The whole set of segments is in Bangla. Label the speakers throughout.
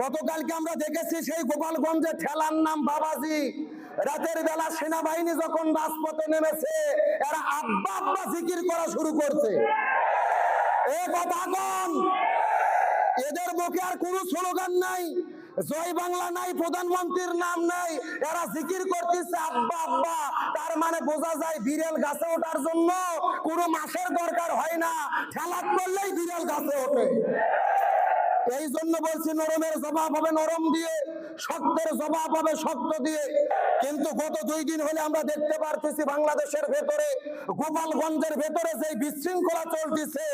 Speaker 1: গতকালকে আমরা দেখেছি সেই গোপালগঞ্জে ঠেলার নাম বাবাজি। রাতের বেলা সেনাবাহিনী যখন রাজপথে নেমেছে, এরা আব্বা আব্বা জিকির করা শুরু করছে। এ কথা কন, এদের মুখে আর কোনো স্লোগান নাই, জয় বাংলা নাই, প্রধানমন্ত্রীর নাম নাই, এরা জিকির করতেছে আব্বা আব্বা। তার মানে বোঝা যায় বিড়াল গাছে ওঠার জন্য কোনো মাসের দরকার হয় না, ঠেলাত করলেই বিড়াল গাছে ওঠে। এই জন্য বলছি নরমের জবাব হবে নরম দিয়ে, শক্তের জবাব হবে শক্ত দিয়ে। কিন্তু গত দুই দিন হলে আমরা দেখতে পারতেছি বাংলাদেশের ভেতরে, গোপালগঞ্জের ভেতরে যে বিশৃঙ্খলা চলতেছে,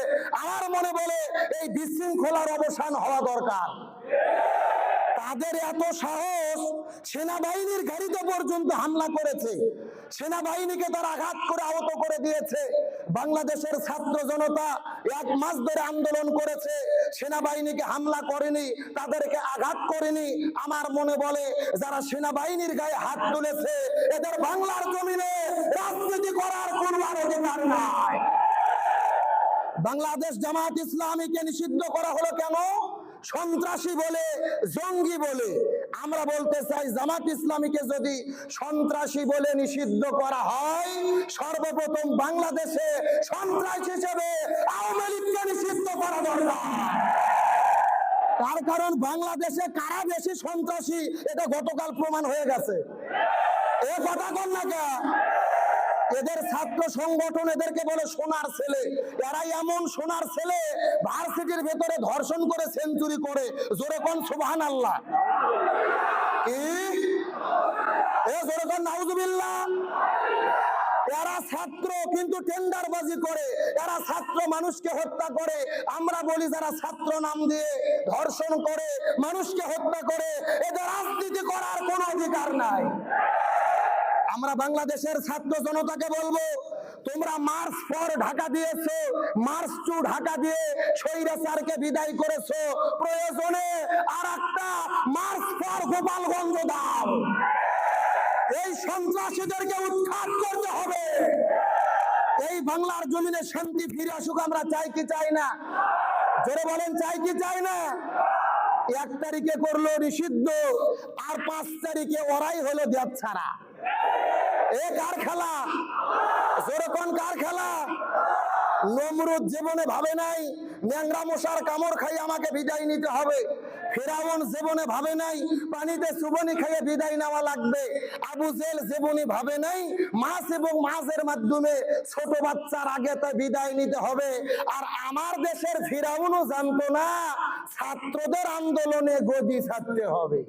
Speaker 1: আমার মনে বলে এই বিশৃঙ্খলার অবসান হওয়া দরকার। তাদের এত সাহস, সেনাবাহিনীর গাড়িতে পর্যন্ত হামলা করেছে। সেনাবাহিনীকে তারা আঘাত করে আহত করে দিয়েছে। বাংলাদেশের ছাত্র জনতা এক মাস ধরে আন্দোলন করেছে। সেনাবাহিনীকে হামলা করেনি, তাদেরকে আঘাত করেনি। আমার মনে বলে, যারা সেনাবাহিনীর গায়ে হাত তুলেছে, এদের বাংলার জমিনে রাজনীতি করার কোনো অধিকার নাই। বাংলাদেশ জামাত ইসলামীকে নিষিদ্ধ করা হলো কেন? সন্ত্রাসী বলে, জঙ্গি বলে। আমরা বলতে চাই জামাত ইসলামীকে যদি সন্ত্রাসী বলে নিষিদ্ধ করা হয়, সর্বপ্রথম বাংলাদেশে সন্ত্রাস হিসেবে আওয়ামী লীগকে তার কারণ বাংলাদেশে কারা বেশি সন্ত্রাসী? এটা গতকাল প্রমাণ হয়ে গেছে। এ কথা কন না কে? এদের ছাত্র সংগঠন এদেরকে বলে সোনার ছেলে। এরাই এমন সোনার ছেলে, ভার্সিটির ভেতরে ধর্ষণ করে সেঞ্চুরি করে। জোরে কোন সুবহান আল্লাহ এ জোরে কোন, নাউজুবিল্লাহ। এরা ছাত্র, কিন্তু টেন্ডারবাজি করে। এরা ছাত্র মানুষকে হত্যা করে। আমরা বলি যারা ছাত্র নাম দিয়ে ধর্ষণ করে, মানুষকে হত্যা করে, এদের রাজনীতি করার কোনো অধিকার নাই। আমরা বাংলাদেশের ছাত্র জনতাকে বলব, তোমরা মার্চ ফর ঢাকা দিয়েছ, মার্চ টু ঢাকা দিয়ে স্বৈরাচারকে বিদায় করেছ। প্রয়োজনে আর একটা মার্চ ফর গোপালগঞ্জ দাও। এই সন্ত্রাসীদেরকে উৎখাত এই বাংলার জমিনে শান্তি ফিরে আসুক, আমরা চাই কি চাই না? জোরে বলেন, চাই কি চাই না? এক তারিখে করল নিষিদ্ধ, আর পাঁচ তারিখে ওরাই হলো দেব ছাড়া। এ কার খেলা? যেরকম কার খেলা? নমরুদ জীবনে ভাবে নাই, ন্যাংরা মশার কামড় খাই আমাকে বিদায় নিতে হবে। ফেরাউন জীবনে ভাবে নাই, পানিতে সুবনি খাইয়ে বিদায় নেওয়া লাগবে। আবু জেল জীবনী ভাবে নাই, মাছ এবং মাছের মাধ্যমে ছোট বাচ্চার আগে তা বিদায় নিতে হবে। আর আমার দেশের ফিরাউনও জানতো না, ছাত্রদের আন্দোলনে গদি ছাড়তে হবে।